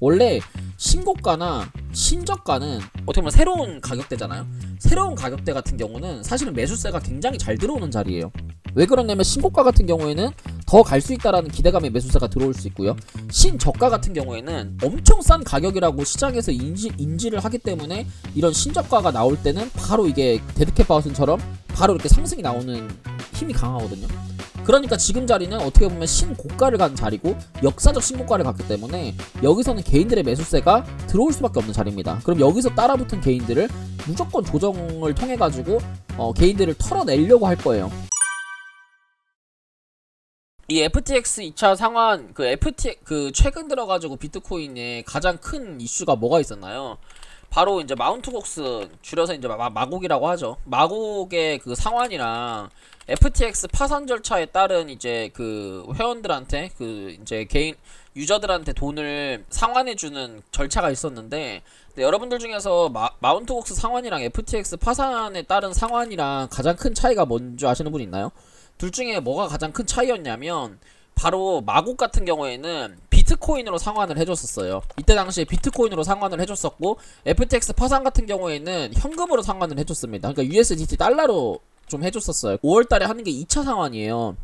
원래 신고가나 신저가는 어떻게 보면 새로운 가격대잖아요. 새로운 가격대 같은 경우는 사실은 매수세가 굉장히 잘 들어오는 자리예요. 왜 그러냐면 신고가 같은 경우에는 더 갈 수 있다라는 기대감에 매수세가 들어올 수 있고요. 신저가 같은 경우에는 엄청 싼 가격이라고 시장에서 인지, 인지를 하기 때문에 이런 신저가가 나올 때는 바로 이게 데드캣 바우슨처럼 바로 이렇게 상승이 나오는 힘이 강하거든요. 그러니까 지금 자리는 어떻게 보면 신고가를 간 자리고 역사적 신고가를 갔기 때문에 여기서는 개인들의 매수세가 들어올 수밖에 없는 자리입니다. 그럼 여기서 따라붙은 개인들을 무조건 조정을 통해 가지고 어, 개인들을 털어내려고 할 거예요. 이 FTX 2차 상환 그 FT 그 최근 들어가지고 비트코인에 가장 큰 이슈가 뭐가 있었나요? 바로 이제 마운트 곡스 줄여서 이제 마, 마곡이라고 하죠. 마곡의 그 상환이랑 FTX 파산 절차에 따른 이제 그 회원들한테 그 이제 개인 유저들한테 돈을 상환해주는 절차가 있었는데 여러분들 중에서 마, 마운트 곡스 상환이랑 FTX 파산에 따른 상환이랑 가장 큰 차이가 뭔지 아시는 분 있나요? 둘 중에 뭐가 가장 큰 차이였냐면 바로 마곡 같은 경우에는 비트코인으로 상환을 해줬었어요. 이때 당시에 비트코인으로 상환을 해줬었고 FTX 파산 같은 경우에는 현금으로 상환을 해줬습니다. 그러니까 USDT 달러로 좀 해줬었어요. 5월달에 하는 게 2차 상환이에요.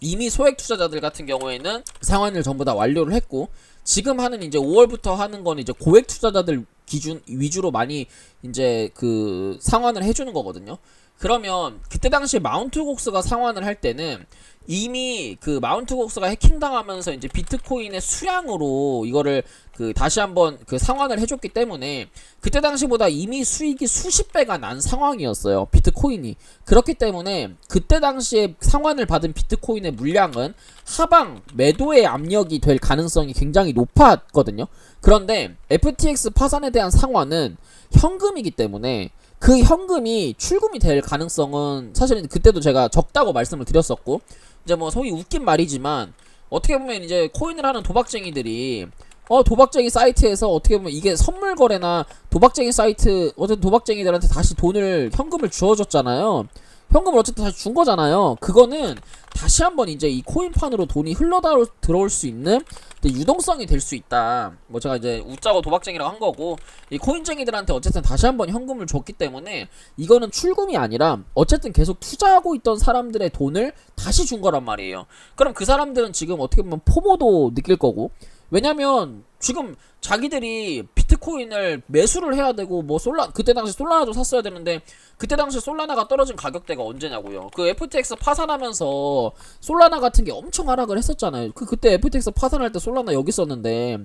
이미 소액 투자자들 같은 경우에는 상환을 전부 다 완료를 했고 지금 하는 이제 5월부터 하는 건 이제 고액 투자자들 기준 위주로 많이 이제 그 상환을 해주는 거거든요. 그러면 그때 당시에 마운트 곡스가 상환을 할 때는 이미 그 마운트 곡스가 해킹당하면서 이제 비트코인의 수량으로 이거를 그 다시 한번 그 상환을 해줬기 때문에 그때 당시보다 이미 수익이 수십 배가 난 상황이었어요 비트코인이. 그렇기 때문에 그때 당시에 상환을 받은 비트코인의 물량은 하방 매도의 압력이 될 가능성이 굉장히 높았거든요. 그런데 FTX 파산에 대한 상환은 현금이기 때문에 그 현금이 출금이 될 가능성은 사실은 그때도 제가 적다고 말씀을 드렸었고 이제 뭐 소위 웃긴 말이지만 어떻게 보면 이제 코인을 하는 도박쟁이들이 어 도박쟁이 사이트에서 어떻게 보면 이게 선물 거래나 도박쟁이 사이트 어쨌든 도박쟁이들한테 다시 돈을 현금을 주어줬잖아요. 현금을 어쨌든 다시 준 거잖아요. 그거는 다시 한번 이제 이 코인판으로 돈이 흘러 들어올 수 있는 유동성이 될 수 있다. 뭐 제가 이제 웃자고 도박쟁이라고 한 거고 이 코인쟁이들한테 어쨌든 다시 한번 현금을 줬기 때문에 이거는 출금이 아니라 어쨌든 계속 투자하고 있던 사람들의 돈을 다시 준 거란 말이에요. 그럼 그 사람들은 지금 어떻게 보면 포모도 느낄 거고 왜냐면 지금 자기들이 비트코인을 매수를 해야 되고 뭐 솔라 그때 당시 솔라나도 샀어야 되는데 그때 당시 솔라나가 떨어진 가격대가 언제냐고요. 그 FTX 파산하면서 솔라나 같은 게 엄청 하락을 했었잖아요. 그 그때 FTX 파산할 때 솔라나 여기 있었는데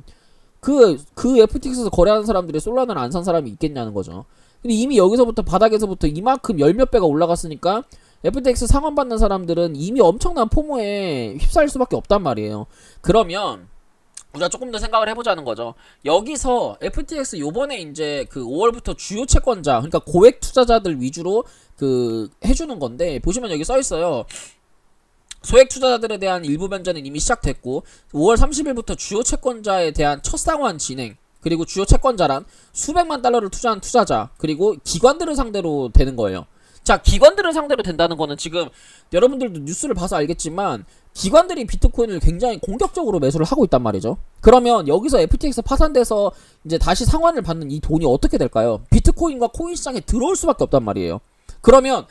그그 FTX에서 거래하는 사람들이 솔라나를 안 산 사람이 있겠냐는 거죠. 근데 이미 여기서부터 바닥에서부터 이만큼 열 몇 배가 올라갔으니까 FTX 상환 받는 사람들은 이미 엄청난 포모에 휩싸일 수밖에 없단 말이에요. 그러면 우리가 조금 더 생각을 해보자는 거죠. 여기서 FTX 요번에 이제 그 5월부터 주요 채권자, 그러니까 고액 투자자들 위주로 그 해주는 건데 보시면 여기 써 있어요. 소액 투자자들에 대한 일부 변제는 이미 시작됐고 5월 30일부터 주요 채권자에 대한 첫 상환 진행 그리고 주요 채권자란 수백만 달러를 투자한 투자자 그리고 기관들을 상대로 되는 거예요. 자, 기관들을 상대로 된다는 거는 지금 여러분들도 뉴스를 봐서 알겠지만 기관들이 비트코인을 굉장히 공격적으로 매수를 하고 있단 말이죠. 그러면 여기서 FTX 파산돼서 이제 다시 상환을 받는 이 돈이 어떻게 될까요? 비트코인과 코인 시장에 들어올 수밖에 없단 말이에요. 그러면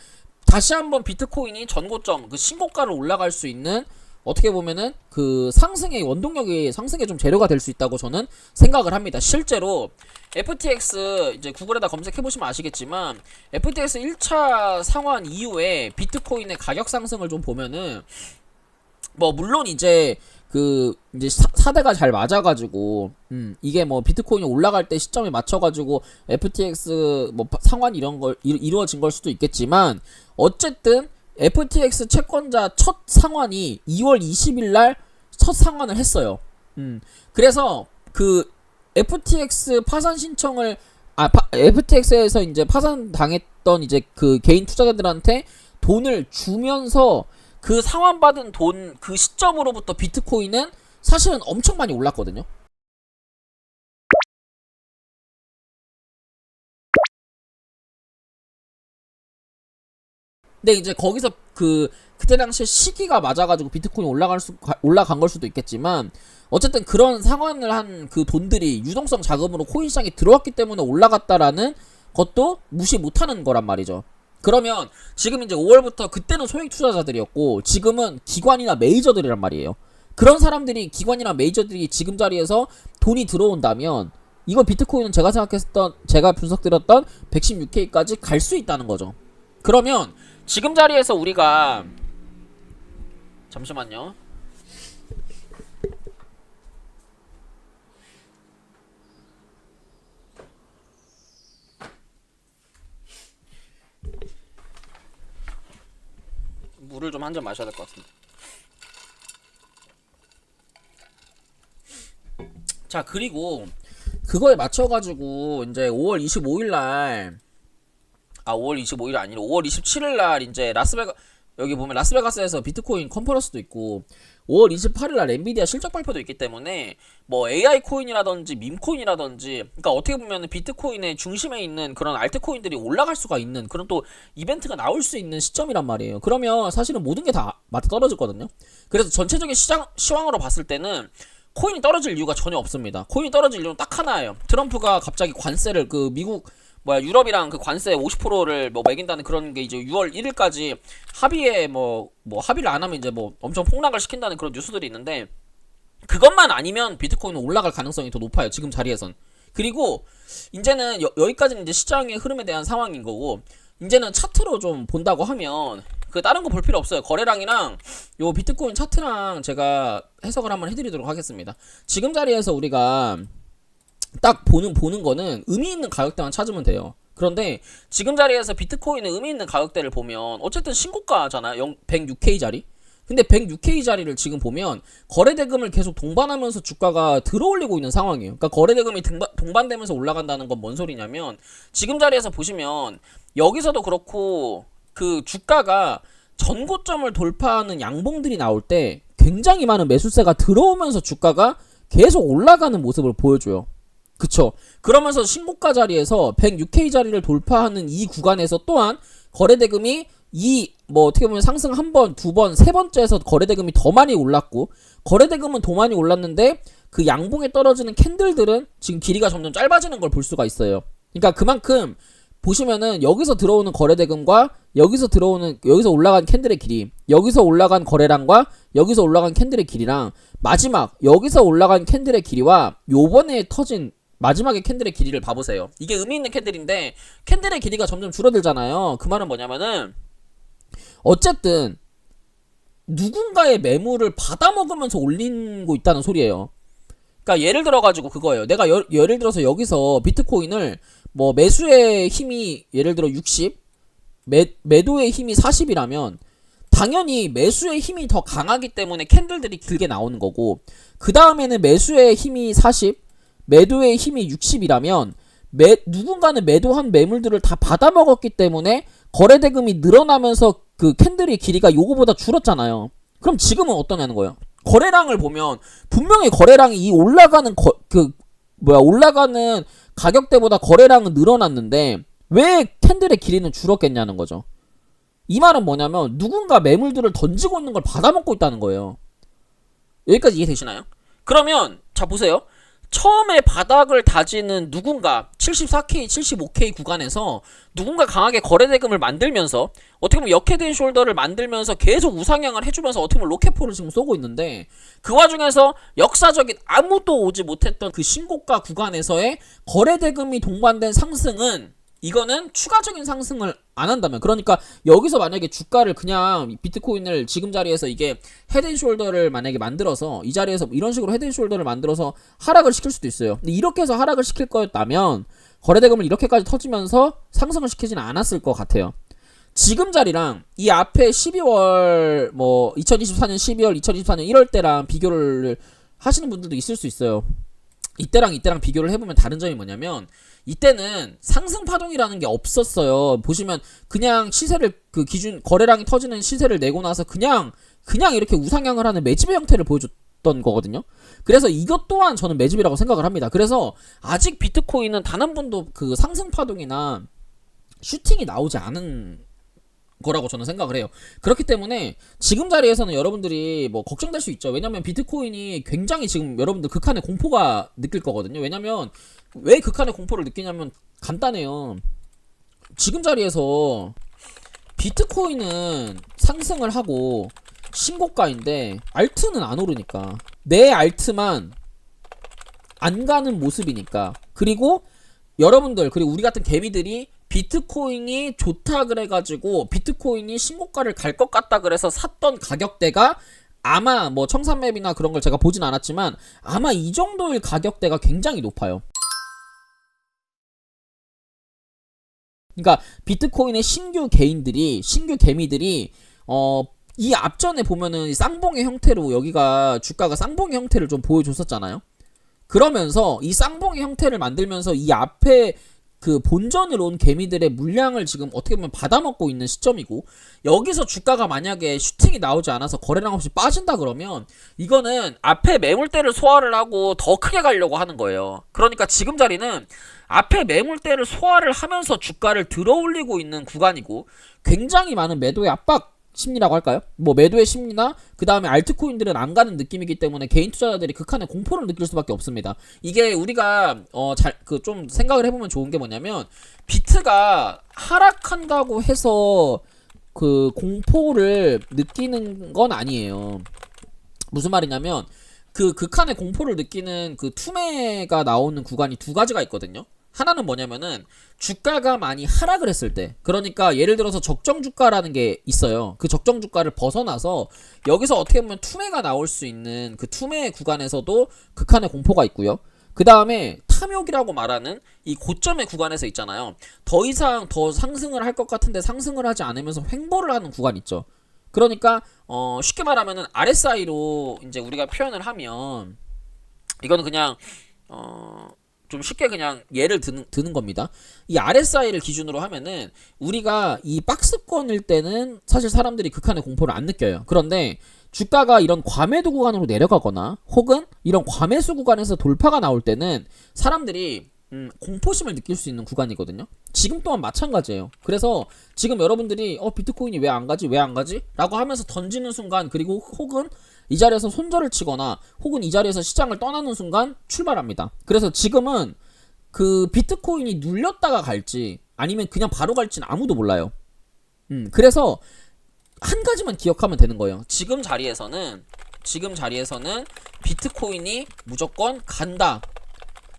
다시 한번 비트코인이 전고점 그 신고가를 올라갈 수 있는 어떻게 보면은 그 상승의 원동력이 상승의 좀 재료가 될 수 있다고 저는 생각을 합니다. 실제로 FTX 이제 구글에다 검색해 보시면 아시겠지만 FTX 1차 상환 이후에 비트코인의 가격 상승을 좀 보면은 뭐 물론 이제 그 이제 사, 대가잘 맞아가지고 음 이게 뭐 비트코인이 올라갈 때 시점에 맞춰가지고 FTX 뭐 상환 이런 걸 이루, 이루어진 걸 수도 있겠지만 어쨌든 FTX 채권자 첫 상환이 2월 20일 날 첫 상환을 했어요. 음 그래서 그 FTX 파산 신청을 아 파, FTX에서 이제 파산 당했던 이제 그 개인 투자자들한테 돈을 주면서 그 상환받은 돈 그 시점으로부터 비트코인은 사실은 엄청 많이 올랐거든요. 근데 이제 거기서 그 그때 당시에 시기가 맞아가지고 비트코인 올라갈 수 가- 올라간 걸 수도 있겠지만 어쨌든 그런 상환을 한 그 돈들이 유동성 자금으로 코인 시장에 들어왔기 때문에 올라갔다라는 것도 무시 못하는 거란 말이죠. 그러면 지금 이제 5월부터 그때는 소액 투자자들이었고 지금은 기관이나 메이저들이란 말이에요. 그런 사람들이 기관이나 메이저들이 지금 자리에서 돈이 들어온다면 이거 비트코인은 제가 생각했던 제가 분석드렸던 116K까지 갈 수 있다는 거죠. 그러면 지금 자리에서 우리가 잠시만요. 물을 좀 한 잔 마셔야 될 것 같습니다. 자 그리고 그거에 맞춰 가지고 이제 5월 25일 날, 아 5월 25일 아니라 5월 27일 날 이제 라스베가 여기 보면 라스베가스에서 비트코인 컨퍼런스도 있고 5월 28일 날 엔비디아 실적 발표도 있기 때문에 뭐 AI 코인이라든지 밈 코인이라든지 그러니까 어떻게 보면 비트코인의 중심에 있는 그런 알트 코인들이 올라갈 수가 있는 그런 또 이벤트가 나올 수 있는 시점이란 말이에요. 그러면 사실은 모든 게 다 맞아 떨어졌거든요. 그래서 전체적인 시장 시황으로 봤을 때는 코인이 떨어질 이유가 전혀 없습니다. 코인이 떨어질 이유는 딱 하나예요. 트럼프가 갑자기 관세를 그 미국 뭐야 유럽이랑 그 관세 50%를 뭐 매긴다는 그런 게 이제 6월 1일까지 합의에 뭐 뭐 합의를 안 하면 이제 뭐 엄청 폭락을 시킨다는 그런 뉴스들이 있는데 그것만 아니면 비트코인은 올라갈 가능성이 더 높아요. 지금 자리에선. 그리고 이제는 여, 여기까지는 이제 시장의 흐름에 대한 상황인 거고 이제는 차트로 좀 본다고 하면 그 다른 거 볼 필요 없어요. 거래량이랑 요 비트코인 차트랑 제가 해석을 한번 해드리도록 하겠습니다. 지금 자리에서 우리가 딱 보는 보는 거는 의미 있는 가격대만 찾으면 돼요. 그런데 지금 자리에서 비트코인의 의미 있는 가격대를 보면 어쨌든 신고가잖아. 0 106K 자리. 근데 106K 자리를 지금 보면 거래대금을 계속 동반하면서 주가가 들어올리고 있는 상황이에요. 그러니까 거래대금이 등바, 동반 되면서 올라간다는 건 뭔 소리냐면 지금 자리에서 보시면 여기서도 그렇고 그 주가가 전고점을 돌파하는 양봉들이 나올 때 굉장히 많은 매수세가 들어오면서 주가가 계속 올라가는 모습을 보여줘요. 그쵸. 그러면서 신고가 자리에서 106K 자리를 돌파하는 이 구간에서 또한 거래대금이 이 뭐 어떻게 보면 상승 한 번, 두 번, 세 번째에서 거래대금이 더 많이 올랐고 거래대금은 더 많이 올랐는데 그 양봉에 떨어지는 캔들들은 지금 길이가 점점 짧아지는 걸 볼 수가 있어요. 그러니까 그만큼 보시면은 여기서 들어오는 거래대금과 여기서 들어오는 여기서 올라간 캔들의 길이 여기서 올라간 거래량과 여기서 올라간 캔들의 길이랑 마지막 여기서 올라간 캔들의 길이와 요번에 터진 마지막에 캔들의 길이를 봐보세요. 이게 의미 있는 캔들인데 캔들의 길이가 점점 줄어들잖아요. 그 말은 뭐냐면은 어쨌든 누군가의 매물을 받아먹으면서 올리고 있다는 소리예요. 그러니까 예를 들어가지고 그거예요. 내가 여, 예를 들어서 여기서 비트코인을 뭐 매수의 힘이 예를 들어 60, 매, 매도의 힘이 40이라면 당연히 매수의 힘이 더 강하기 때문에 캔들들이 길게 나오는 거고 그 다음에는 매수의 힘이 40, 매도의 힘이 60이라면 매, 누군가는 매도한 매물들을 다 받아먹었기 때문에 거래 대금이 늘어나면서 그 캔들의 길이가 요거보다 줄었잖아요. 그럼 지금은 어떠냐는 거예요. 거래량을 보면 분명히 거래량이 이 올라가는 거, 그 뭐야 올라가는 가격대보다 거래량은 늘어났는데 왜 캔들의 길이는 줄었겠냐는 거죠. 이 말은 뭐냐면 누군가 매물들을 던지고 있는 걸 받아먹고 있다는 거예요. 여기까지 이해되시나요? 그러면 자 보세요. 처음에 바닥을 다지는 누군가 74K, 75K 구간에서 누군가 강하게 거래 대금을 만들면서 어떻게 보면 역헤드앤 숄더를 만들면서 계속 우상향을 해주면서 어떻게 보면 로켓포를 지금 쏘고 있는데 그 와중에서 역사적인 아무도 오지 못했던 그 신고가 구간에서의 거래 대금이 동반된 상승은 이거는 추가적인 상승을 안 한다면 그러니까 여기서 만약에 주가를 그냥 비트코인을 지금 자리에서 이게 헤드앤숄더를 만약에 만들어서 이 자리에서 이런 식으로 헤드앤숄더를 만들어서 하락을 시킬 수도 있어요. 근데 이렇게 해서 하락을 시킬 거였다면 거래대금을 이렇게까지 터지면서 상승을 시키지는 않았을 것 같아요. 지금 자리랑 이 앞에 12월 뭐 2024년 12월 2024년 1월 때랑 비교를 하시는 분들도 있을 수 있어요. 이때랑 이때랑 비교를 해보면 다른 점이 뭐냐면 이때는 상승 파동이라는 게 없었어요. 보시면 그냥 시세를 그 기준 거래량이 터지는 시세를 내고 나서 그냥 그냥 이렇게 우상향을 하는 매집의 형태를 보여줬던 거거든요. 그래서 이것 또한 저는 매집이라고 생각을 합니다. 그래서 아직 비트코인은 단 한 번도 그 상승 파동이나 슈팅이 나오지 않은 거라고 저는 생각을 해요. 그렇기 때문에 지금 자리에서는 여러분들이 뭐 걱정될 수 있죠. 왜냐면 비트코인이 굉장히 지금 여러분들 극한의 공포가 느낄 거거든요. 왜냐면 왜 극한의 공포를 느끼냐면 간단해요. 지금 자리에서 비트코인은 상승을 하고 신고가인데 알트는 안 오르니까 내 알트만 안 가는 모습이니까 그리고 여러분들 그리고 우리 같은 개미들이 비트코인이 좋다 그래가지고 비트코인이 신고가를 갈 것 같다 그래서 샀던 가격대가 아마 뭐 청산맵이나 그런 걸 제가 보진 않았지만 아마 이 정도의 가격대가 굉장히 높아요. 그러니까 비트코인의 신규 개인들이 신규 개미들이 어 이 앞전에 보면은 이 쌍봉의 형태로 여기가 주가가 쌍봉의 형태를 좀 보여줬었잖아요. 그러면서 이 쌍봉의 형태를 만들면서 이 앞에 그 본전으로 온 개미들의 물량을 지금 어떻게 보면 받아먹고 있는 시점이고 여기서 주가가 만약에 슈팅이 나오지 않아서 거래량 없이 빠진다 그러면 이거는 앞에 매물대를 소화를 하고 더 크게 가려고 하는 거예요. 그러니까 지금 자리는 앞에 매물대를 소화를 하면서 주가를 들어 올리고 있는 구간이고 굉장히 많은 매도의 압박 심리라고 할까요? 뭐 매도의 심리나 그 다음에 알트코인들은 안 가는 느낌이기 때문에 개인 투자자들이 극한의 공포를 느낄 수밖에 없습니다. 이게 우리가 어 잘 그 좀 생각을 해보면 좋은 게 뭐냐면 비트가 하락한다고 해서 그 공포를 느끼는 건 아니에요. 무슨 말이냐면 그 극한의 공포를 느끼는 그 투매가 나오는 구간이 두 가지가 있거든요. 하나는 뭐냐면은 주가가 많이 하락을 했을 때 그러니까 예를 들어서 적정 주가라는 게 있어요. 그 적정 주가를 벗어나서 여기서 어떻게 보면 투매가 나올 수 있는 그 투매 구간에서도 극한의 공포가 있고요. 그 다음에 탐욕이라고 말하는 이 고점의 구간에서 있잖아요. 더 이상 더 상승을 할 것 같은데 상승을 하지 않으면서 횡보를 하는 구간 있죠. 그러니까 어 쉽게 말하면은 RSI로 이제 우리가 표현을 하면 이거는 그냥 어 좀 쉽게 그냥 예를 드는, 드는 겁니다. 이 RSI를 기준으로 하면은 우리가 이 박스권일 때는 사실 사람들이 극한의 공포를 안 느껴요. 그런데 주가가 이런 과매도 구간으로 내려가거나 혹은 이런 과매수 구간에서 돌파가 나올 때는 사람들이 음, 공포심을 느낄 수 있는 구간이거든요. 지금 또한 마찬가지예요. 그래서 지금 여러분들이 어 비트코인이 왜 안 가지 왜 안 가지? 라고 하면서 던지는 순간 그리고 혹은 이 자리에서 손절을 치거나 혹은 이 자리에서 시장을 떠나는 순간 출발합니다. 그래서 지금은 그 비트코인이 눌렸다가 갈지 아니면 그냥 바로 갈지는 아무도 몰라요. 음, 그래서 한 가지만 기억하면 되는 거예요. 지금 자리에서는 지금 자리에서는 비트코인이 무조건 간다.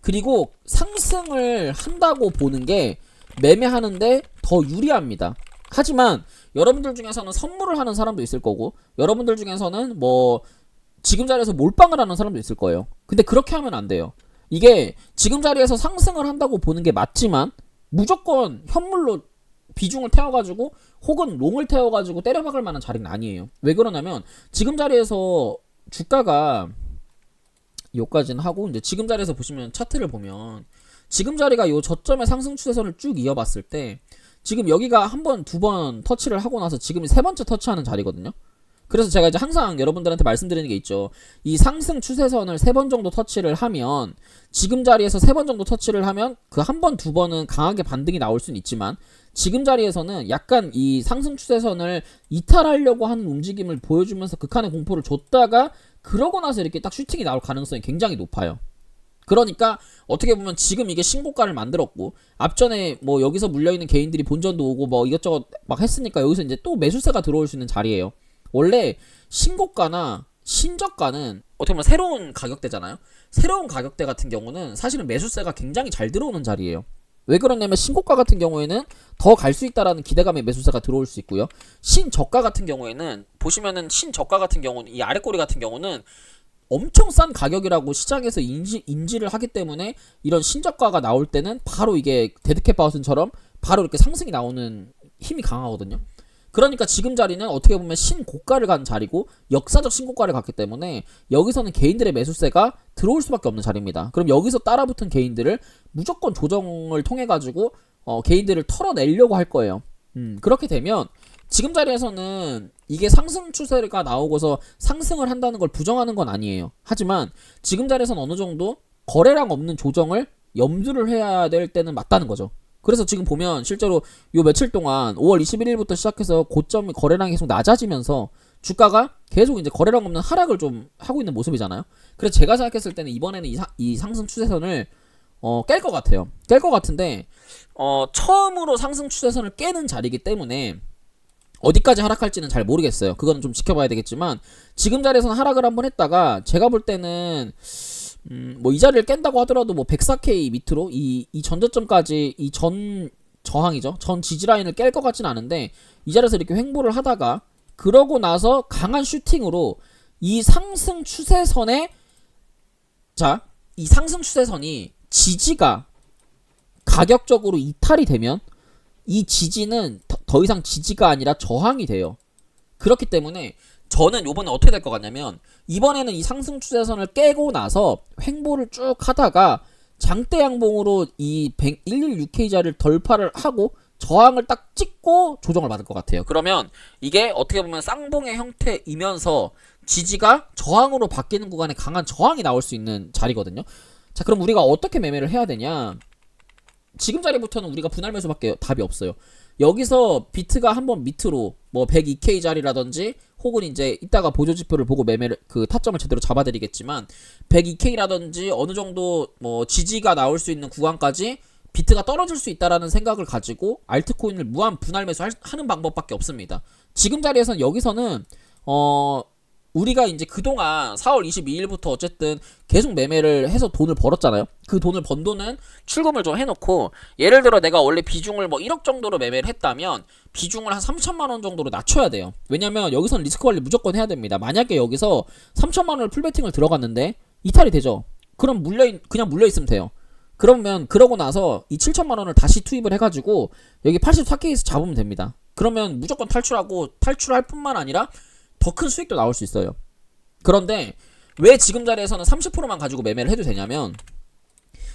그리고 상승을 한다고 보는 게 매매하는데 더 유리합니다. 하지만 여러분들 중에서는 선물을 하는 사람도 있을 거고 여러분들 중에서는 뭐 지금 자리에서 몰빵을 하는 사람도 있을 거예요. 근데 그렇게 하면 안 돼요. 이게 지금 자리에서 상승을 한다고 보는 게 맞지만 무조건 현물로 비중을 태워가지고 혹은 롱을 태워가지고 때려박을 만한 자리는 아니에요. 왜 그러냐면 지금 자리에서 주가가 요까지는 하고 이제 지금 자리에서 보시면 차트를 보면 지금 자리가 요 저점의 상승 추세선을 쭉 이어봤을 때 지금 여기가 한 번, 두 번 터치를 하고 나서 지금이 세 번째 터치하는 자리거든요. 그래서 제가 이제 항상 여러분들한테 말씀드리는 게 있죠. 이 상승 추세선을 세 번 정도 터치를 하면 지금 자리에서 세 번 정도 터치를 하면 그 한 번, 두 번은 강하게 반등이 나올 수는 있지만 지금 자리에서는 약간 이 상승 추세선을 이탈하려고 하는 움직임을 보여주면서 극한의 공포를 줬다가 그러고 나서 이렇게 딱 슈팅이 나올 가능성이 굉장히 높아요. 그러니까 어떻게 보면 지금 이게 신고가를 만들었고 앞전에 뭐 여기서 물려있는 개인들이 본전도 오고 뭐 이것저것 막 했으니까 여기서 이제 또 매수세가 들어올 수 있는 자리예요. 원래 신고가나 신저가는 어떻게 보면 새로운 가격대잖아요. 새로운 가격대 같은 경우는 사실은 매수세가 굉장히 잘 들어오는 자리예요. 왜 그러냐면 신고가 같은 경우에는 더 갈 수 있다라는 기대감의 매수세가 들어올 수 있고요. 신저가 같은 경우에는 보시면은 신저가 같은 경우는 이 아래 꼬리 같은 경우는 엄청 싼 가격이라고 시장에서 인지, 인지를 하기 때문에 이런 신저가가 나올 때는 바로 이게 데드캣 바우슨처럼 바로 이렇게 상승이 나오는 힘이 강하거든요. 그러니까 지금 자리는 어떻게 보면 신고가를 간 자리고 역사적 신고가를 갔기 때문에 여기서는 개인들의 매수세가 들어올 수밖에 없는 자리입니다. 그럼 여기서 따라붙은 개인들을 무조건 조정을 통해 가지고 어, 개인들을 털어내려고 할 거예요. 음, 그렇게 되면 지금 자리에서는 이게 상승 추세가 나오고서 상승을 한다는 걸 부정하는 건 아니에요. 하지만 지금 자리에서는 어느 정도 거래량 없는 조정을 염두를 해야 될 때는 맞다는 거죠. 그래서 지금 보면 실제로 요 며칠 동안 5월 21일부터 시작해서 고점 거래량이 계속 낮아지면서 주가가 계속 이제 거래량 없는 하락을 좀 하고 있는 모습이잖아요. 그래서 제가 생각했을 때는 이번에는 이, 사- 이 상승 추세선을 어, 깰 것 같아요. 깰 것 같은데 어, 처음으로 상승 추세선을 깨는 자리이기 때문에 어디까지 하락할지는 잘 모르겠어요. 그거는 좀 지켜봐야 되겠지만 지금 자리에서는 하락을 한번 했다가 제가 볼 때는 음, 뭐 이 자리를 깬다고 하더라도 뭐 104K 밑으로 이, 이 전저점까지 이 전 저항이죠. 전 지지 라인을 깰 것 같진 않은데 이 자리에서 이렇게 횡보를 하다가 그러고 나서 강한 슈팅으로 이 상승 추세선에 자, 이 상승 추세선이 지지가 가격적으로 이탈이 되면 이 지지는 더, 더 이상 지지가 아니라 저항이 돼요. 그렇기 때문에 저는 요번에 어떻게 될 것 같냐면 이번에는 이 상승 추세선을 깨고 나서 횡보를 쭉 하다가 장대 양봉으로 이 116K 자리를 돌파를 하고 저항을 딱 찍고 조정을 받을 것 같아요. 그러면 이게 어떻게 보면 쌍봉의 형태이면서 지지가 저항으로 바뀌는 구간에 강한 저항이 나올 수 있는 자리거든요. 자, 그럼 우리가 어떻게 매매를 해야 되냐? 지금 자리부터는 우리가 분할 매수밖에 답이 없어요. 여기서 비트가 한번 밑으로 뭐 102K 자리라든지 혹은 이제 이따가 보조 지표를 보고 매매를 그 타점을 제대로 잡아드리겠지만 102K라든지 어느 정도 뭐 지지가 나올 수 있는 구간까지 비트가 떨어질 수 있다라는 생각을 가지고 알트코인을 무한 분할 매수 하는 방법밖에 없습니다. 지금 자리에서는 여기서는 어 우리가 이제 그동안 4월 22일부터 어쨌든 계속 매매를 해서 돈을 벌었잖아요. 그 돈을 번 돈은 출금을 좀 해놓고 예를 들어 내가 원래 비중을 뭐 1억 정도로 매매를 했다면 비중을 한 3천만 원 정도로 낮춰야 돼요. 왜냐면 여기서는 리스크 관리 무조건 해야 됩니다. 만약에 여기서 3천만 원을 풀베팅을 들어갔는데 이탈이 되죠. 그럼 물려 있- 그냥 물려 있으면 돼요. 그러면 그러고 나서 이 7천만 원을 다시 투입을 해가지고 여기 84K에서 잡으면 됩니다. 그러면 무조건 탈출하고 탈출할 뿐만 아니라 더 큰 수익도 나올 수 있어요. 그런데 왜 지금 자리에서는 30%만 가지고 매매를 해도 되냐면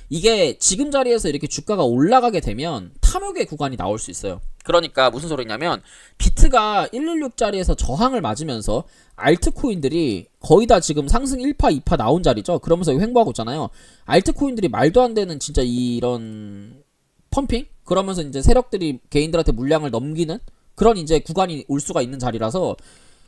이게 지금 자리에서 이렇게 주가가 올라가게 되면 탐욕의 구간이 나올 수 있어요. 그러니까 무슨 소리냐면 비트가 116 자리에서 저항을 맞으면서 알트코인들이 거의 다 지금 상승 1파 2파 나온 자리죠. 그러면서 횡보하고 있잖아요. 알트코인들이 말도 안 되는 진짜 이런 펌핑? 그러면서 이제 세력들이 개인들한테 물량을 넘기는 그런 이제 구간이 올 수가 있는 자리라서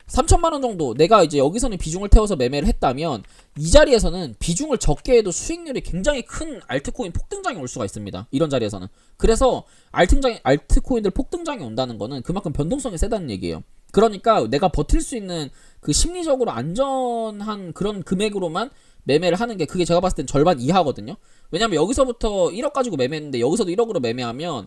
3천만 원 정도 내가 이제 여기서는 비중을 태워서 매매를 했다면 이 자리에서는 비중을 적게 해도 수익률이 굉장히 큰 알트코인 폭등장이 올 수가 있습니다. 이런 자리에서는. 그래서 알트장이 알트코인들 폭등장이 온다는 거는 그만큼 변동성이 세다는 얘기예요. 그러니까 내가 버틸 수 있는 그 심리적으로 안전한 그런 금액으로만 매매를 하는 게 그게 제가 봤을 땐 절반 이하거든요. 왜냐면 여기서부터 1억 가지고 매매했는데 여기서도 1억으로 매매하면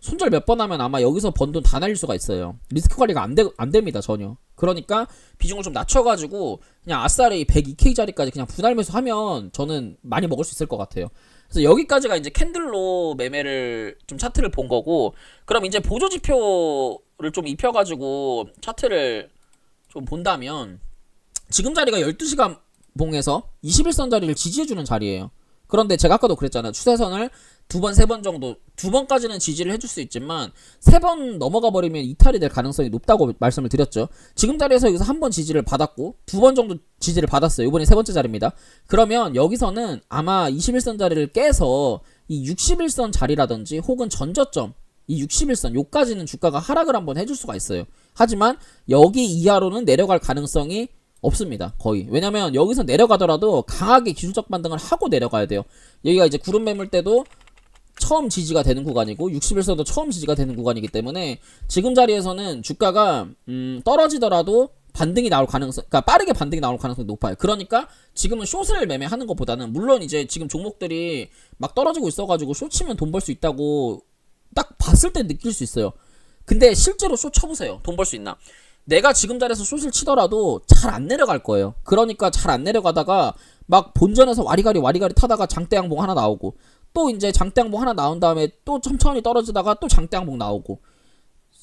손절 몇 번 하면 아마 여기서 번 돈 다 날릴 수가 있어요. 리스크 관리가 안, 되, 안 됩니다, 전혀. 그러니까 비중을 좀 낮춰가지고 그냥 아싸리 102K 자리까지 그냥 분할 매수하면 저는 많이 먹을 수 있을 것 같아요. 그래서 여기까지가 이제 캔들로 매매를 좀 차트를 본 거고 그럼 이제 보조 지표를 좀 입혀가지고 차트를 좀 본다면 지금 자리가 12시간 봉에서 21선 자리를 지지해주는 자리예요. 그런데 제가 아까도 그랬잖아요. 추세선을 두 번, 세 번 정도, 두 번까지는 지지를 해줄 수 있지만, 세 번 넘어가 버리면 이탈이 될 가능성이 높다고 말씀을 드렸죠. 지금 자리에서 여기서 한 번 지지를 받았고, 두 번 정도 지지를 받았어요. 이번이 세 번째 자리입니다. 그러면 여기서는 아마 21선 자리를 깨서, 이 61선 자리라든지, 혹은 전저점, 이 61선, 요까지는 주가가 하락을 한번 해줄 수가 있어요. 하지만, 여기 이하로는 내려갈 가능성이 없습니다. 거의. 왜냐면 여기서 내려가더라도 강하게 기술적 반등을 하고 내려가야 돼요. 여기가 이제 구름 매물 때도 처음 지지가 되는 구간이고 61선도 처음 지지가 되는 구간이기 때문에 지금 자리에서는 주가가 음, 떨어지더라도 반등이 나올 가능성, 그러니까 빠르게 반등이 나올 가능성이 높아요. 그러니까 지금은 숏을 매매하는 것보다는 물론 이제 지금 종목들이 막 떨어지고 있어가지고 숏 치면 돈 벌 수 있다고 딱 봤을 때 느낄 수 있어요. 근데 실제로 숏 쳐보세요. 돈 벌 수 있나? 내가 지금 자리에서 숏을 치더라도 잘 안 내려갈 거예요. 그러니까 잘 안 내려가다가 막 본전에서 와리가리 와리가리 타다가 장대 양봉 하나 나오고 또 이제 장대 양봉 하나 나온 다음에 또 천천히 떨어지다가 또 장대 양봉 나오고.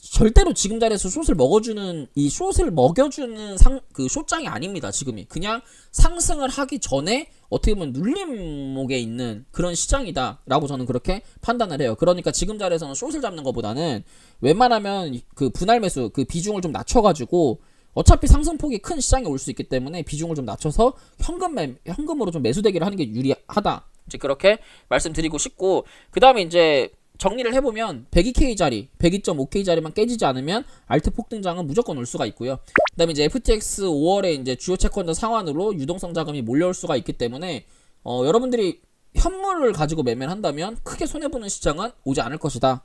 절대로 지금 자리에서 숏을 먹어주는 이 숏을 먹여주는 상 그 숏장이 아닙니다 지금이. 그냥 상승을 하기 전에 어떻게 보면 눌림목에 있는 그런 시장이다라고 저는 그렇게 판단을 해요. 그러니까 지금 자리에서는 숏을 잡는 것보다는 웬만하면 그 분할 매수 그 비중을 좀 낮춰가지고 어차피 상승폭이 큰 시장에 올 수 있기 때문에 비중을 좀 낮춰서 현금 매, 현금으로 좀 매수대기를 하는 게 유리하다 이제 그렇게 말씀드리고 싶고 그 다음에 이제 정리를 해보면 102K 자리, 102.5K 자리만 깨지지 않으면 알트 폭등장은 무조건 올 수가 있고요. 그 다음에 이제 FTX 5월에 이제 주요 채권자 상환으로 유동성 자금이 몰려올 수가 있기 때문에 어, 여러분들이 현물을 가지고 매매를 한다면 크게 손해 보는 시장은 오지 않을 것이다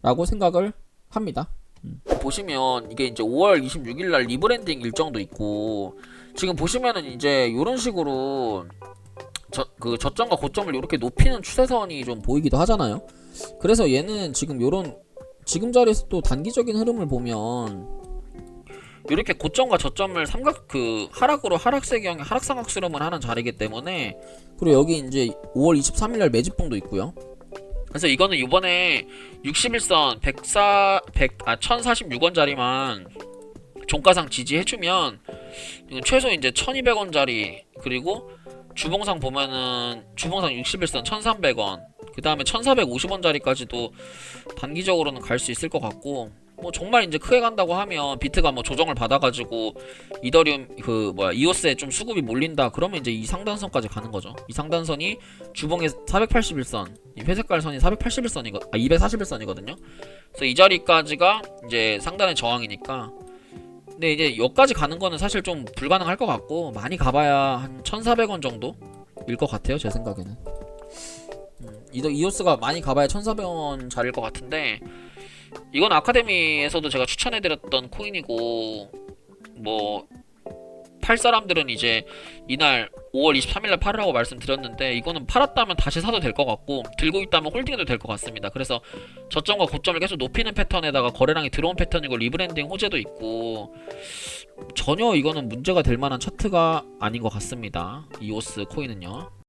라고 생각을 합니다. 음. 보시면 이게 이제 5월 26일 날 리브랜딩 일정도 있고 지금 보시면은 이제 이런 식으로 저, 그 저점과 고점을 이렇게 높이는 추세선이 좀 보이기도 하잖아요. 그래서 얘는 지금 요런 지금 자리에서 또 단기적인 흐름을 보면 이렇게 고점과 저점을 삼각 그 하락으로 하락세경의 하락상각 수렴을 하는 자리이기 때문에 그리고 여기 이제 5월 23일 날 매집봉도 있고요. 그래서 이거는 이번에 61선 104 100아 1046원짜리만 종가상 지지해주면 최소 이제 1200원짜리 그리고 주봉상 보면은 주봉상 61선 1300원 그 다음에 1450원짜리까지도 단기적으로는 갈 수 있을 것 같고 뭐 정말 이제 크게 간다고 하면 비트가 뭐 조정을 받아가지고 이더리움 그 뭐야 이오스에 좀 수급이 몰린다 그러면 이제 이 상단선까지 가는 거죠. 이 상단선이 주봉의 481선 이 회색깔 선이 481선이거 아 241선이거든요. 그래서 이 자리까지가 이제 상단의 저항이니까 근데 이제 여기까지 가는 거는 사실 좀 불가능할 것 같고 많이 가봐야 한 1,400원 정도 일 것 같아요 제 생각에는. 음, 이오스가 많이 가봐야 1,400원 자리일 것 같은데 이건 아카데미에서도 제가 추천해드렸던 코인이고 뭐 팔 사람들은 이제 이날 5월 23일날 팔으라고 말씀드렸는데 이거는 팔았다면 다시 사도 될 것 같고 들고 있다면 홀딩해도 될 것 같습니다. 그래서 저점과 고점을 계속 높이는 패턴에다가 거래량이 들어온 패턴이고 리브랜딩 호재도 있고 전혀 이거는 문제가 될 만한 차트가 아닌 것 같습니다. 이오스 코인은요.